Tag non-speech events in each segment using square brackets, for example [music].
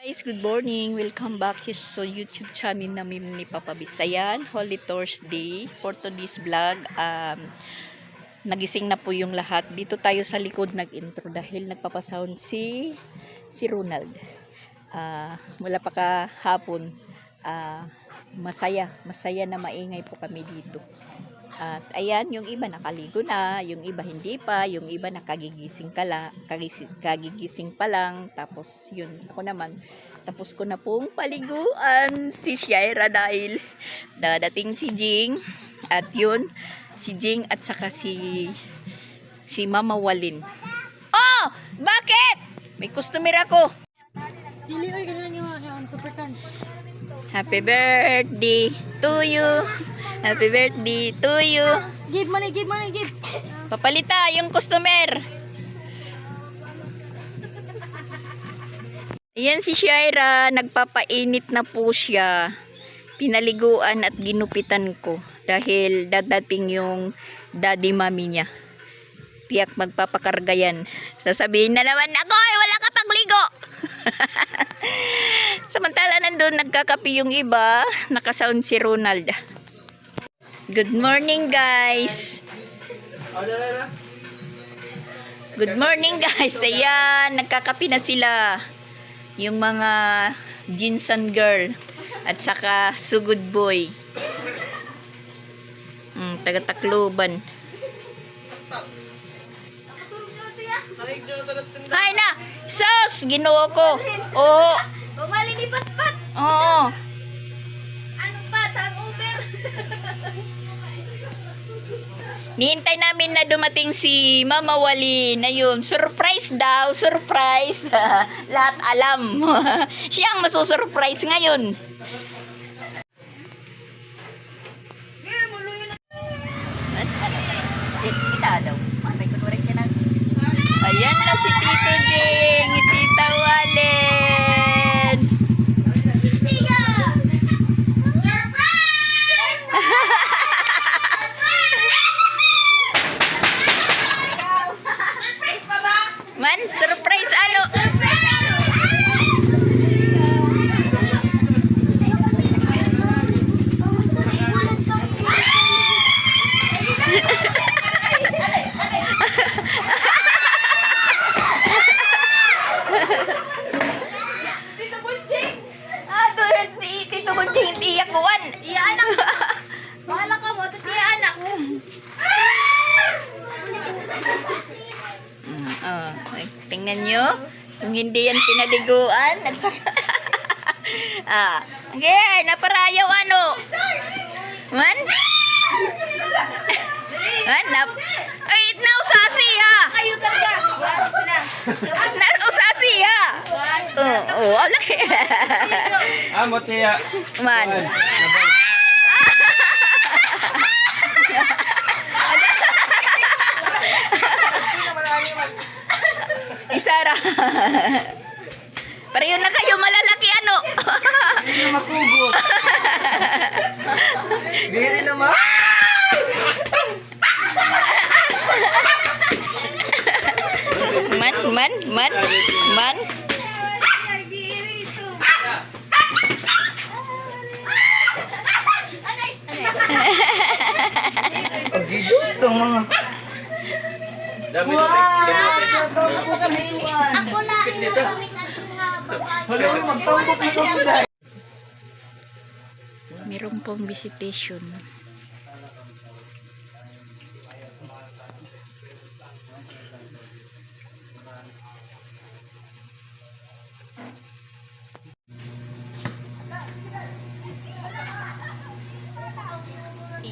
Guys, good morning. Welcome back his so YouTube channel namin ni Papa Bits. Ayan, Holy Thursday for today's vlog. Um, nagising na po yung lahat. Dito tayo sa likod nag-intro dahil nagpapasound si si Ronald. Ah, wala pa kahapon. Ah, masaya, masaya na maingay po kami dito. At ayan, yung iba nakaligo na, yung iba hindi pa, yung iba nakagigising ka la, kagising, kagigising pa lang. Tapos yun, ako naman, tapos ko na pong paliguan si Shaira dahil dadating si Jing. At yun, si Jing at saka si si Mama Walin. Oh! Bakit? May customer ako. Dili oy ganyan yung yung super crunch. Happy birthday to you. Happy birthday to you. Give money, give money, give. Papalita yung customer. Ayan si Shaira, nagpapainit na po siya. Pinaliguan at ginupitan ko dahil dadating yung daddy mami niya. Tiyak magpapakarga yan. Sasabihin na naman, ako ay wala ka pang ligo. [laughs] Samantala nandun nagkakapi yung iba, nakasound si Ronald. Good morning guys. Good morning guys. Ayan, nagkakapi na sila. Yung mga Jinsan girl at saka Sugod boy. Hmm, taga Tacloban. Ay na! Sus! Ginoo ko! Oo! Bumali ni Patpat. Oo! Ano pa tag Uber? [laughs] Nihintay namin na dumating si Mama Wali na yun. Surprise daw, surprise. [laughs] Lahat alam. [laughs] Siya ang masusurprise ngayon. Hindi yan pinaliguan at saka... [laughs] ah, okay, naparayaw ano? Man? Man, nap... Ay, nausasi ha! Kayo talaga. [laughs] Nausasi ha! Oo, oh, oh, laki. Ah, mo tiya. Man. Isara. Pareho na kayo malalaki ano. Hindi na makugot. Diri naman. man, man, man, man. Ang gido itong mga. Dami wow! Ako na. Hala, magtambok na dahil. Meron pong visitation.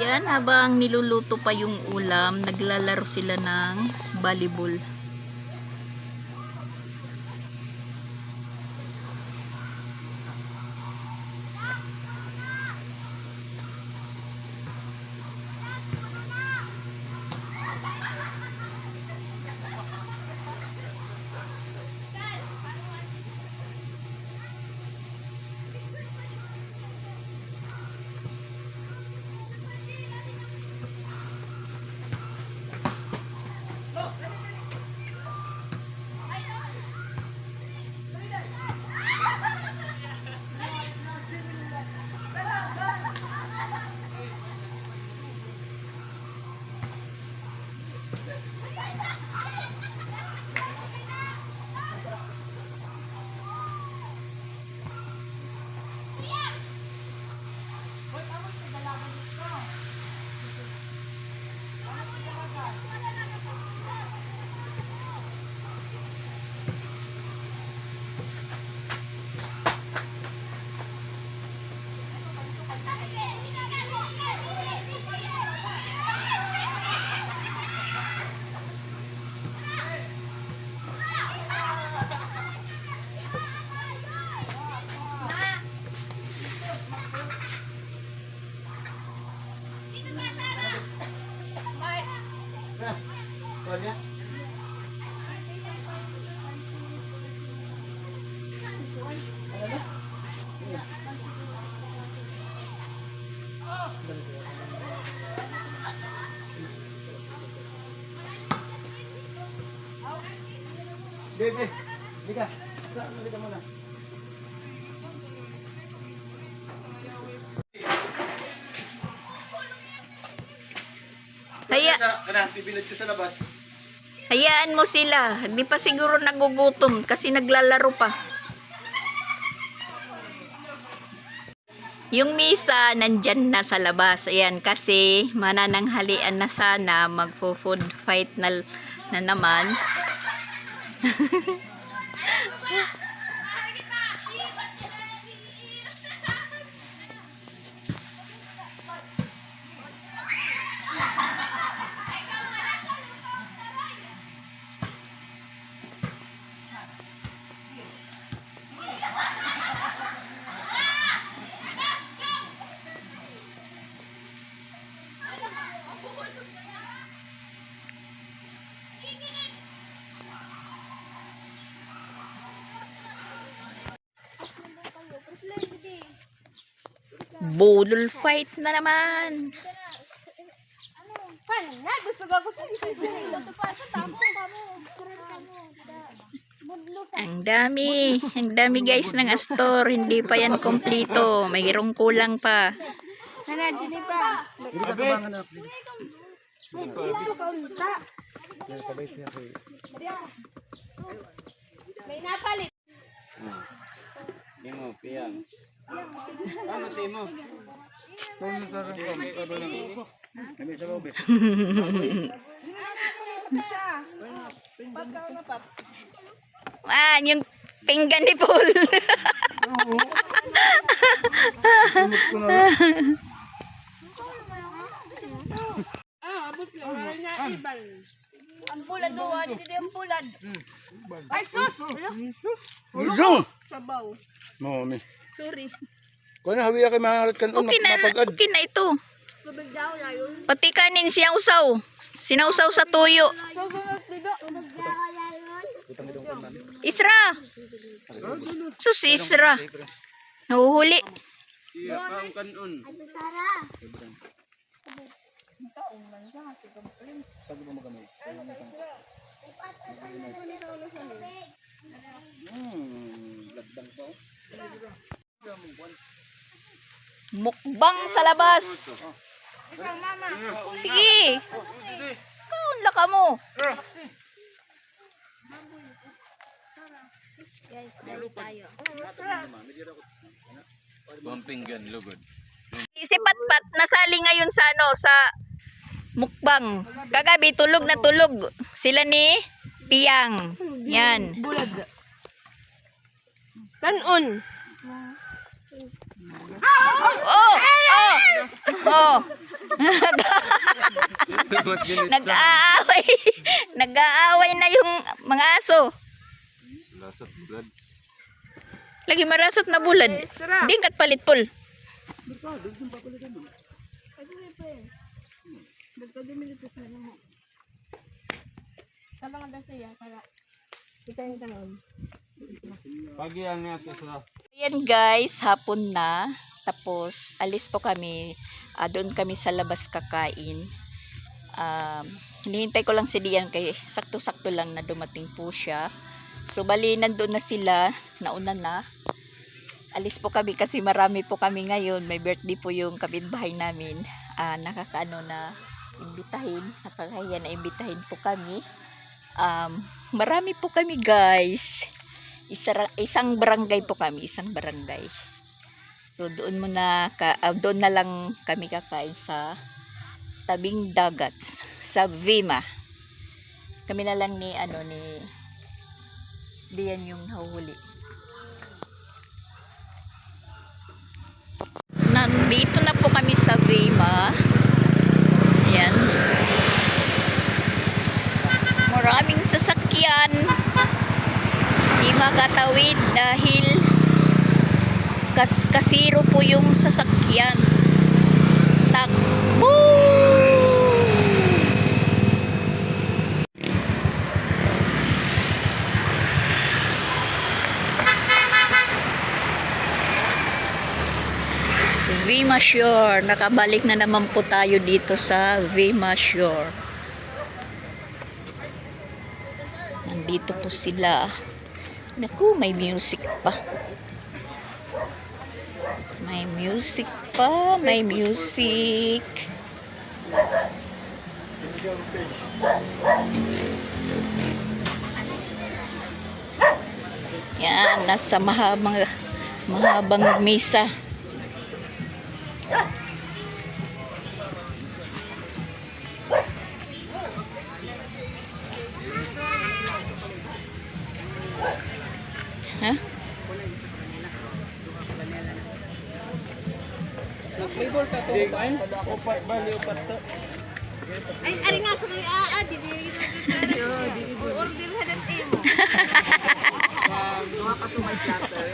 Yan, habang niluluto pa yung ulam, naglalaro sila ng volleyball. Bebe, lika. Sa, lika muna. Haya. Ko sa labas. Hayaan mo sila. Hindi pa siguro nagugutom kasi naglalaro pa. Yung misa, nandyan na sa labas. Ayan, kasi manananghalian na sana, magfo-food fight na, na naman. [laughs] Budol fight na naman. Pan, na gusto ko gusto Ang dami. Ang dami guys ng Astor. Hindi pa yan kompleto. Mayroong kulang pa. Nana, dili pa. Hindi ka tabangan na. Ito Imo, piyang. Kami sa lobby. Ah, yung pinggan ni Paul. Sumot ko na lang. Ah, abot na. Wala na ibal. Ang pulad do, hindi ang pulad. Ay, sus! Sabaw. Mo, mi. Sorry. Kung na hawiya kay mahangalat kan Okay na, mapagad. okay na ito. Pati kanin siya usaw. Sinausaw sa tuyo. Isra. Sus, Isra. Nahuhuli. Mukbang sa labas. Sige. Kaunla ka mo. Bumpinggan, lugod. Si Patpat nasali ngayon sa ano sa mukbang. Kagabi tulog na tulog. Sila ni Piyang. Yan. Bulad. Kanon. Oh! Oh! Oh! Nag-aaway. Nag-aaway na yung mga aso. Lasat blood. Lagi marasat na bulad. Di kat palit pul. Pagi ang niya sa Ayan guys, hapon na. Tapos, alis po kami. Ah, doon kami sa labas kakain. Um, hinihintay ko lang si Dian kay sakto-sakto lang na dumating po siya. So, bali, nandun na sila. Nauna na. Alis po kami kasi marami po kami ngayon. May birthday po yung kapitbahay namin. Ah, nakakaano na imbitahin. Nakakaya na imbitahin po kami. Um, marami po kami guys isa, isang barangay po kami, isang barangay. So doon muna ka, ah, doon na lang kami kakain sa tabing dagat sa Vima. Kami na lang ni ano ni Diyan yung nahuhuli. Nandito na po kami sa Vima. Ayan. Maraming sasakyan di makatawid dahil kas kasiro po yung sasakyan. Takbo! Vima Shore nakabalik na naman po tayo dito sa Vima Shore. Nandito po sila. Naku, may music pa. May music pa, may music. Yan, nasa mahabang, mahabang misa. Ha? Nag-flavor ka to, kain? Upat ba, liupat to? Ay, ari nga sa mga aa, di di order ha ng timo. Mga kasumay platter.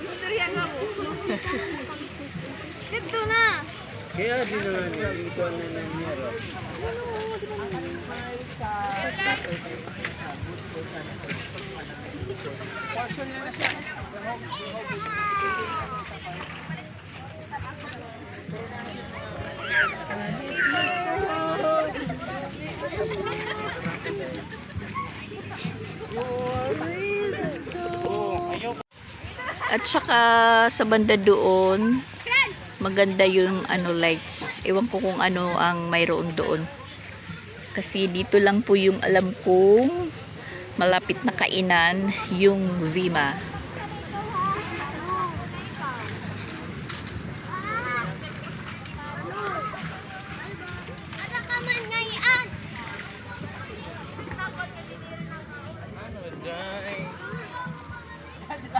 Istorya nga mo. Dito na. Kaya di na nga ito na na niya. At saka sa banda doon, maganda yung ano lights. Ewan ko kung ano ang mayroon doon. Kasi dito lang po yung alam kong malapit na kainan yung Vima.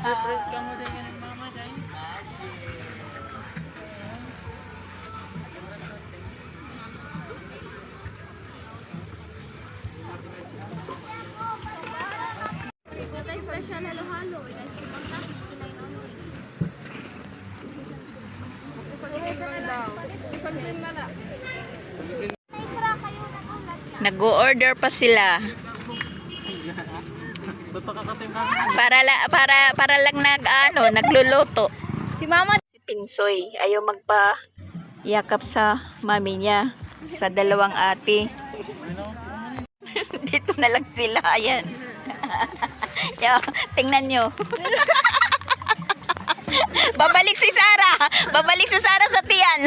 Surprise ka mo din ng mama dahil. Ito special halo-halo. Guys, pumunta. 59 only. Isang cream na na. Extra kayo nagulat na. Nag-order pa sila. Para la, para para lang nag ano, nagluluto. Si Mama. Si Pinsoy ayaw magpa yakap sa mami niya sa dalawang ate. [laughs] Dito na lang sila, ayan. [laughs] Yo, tingnan nyo. [laughs] Babalik si Sarah. Babalik si Sarah sa tiyan.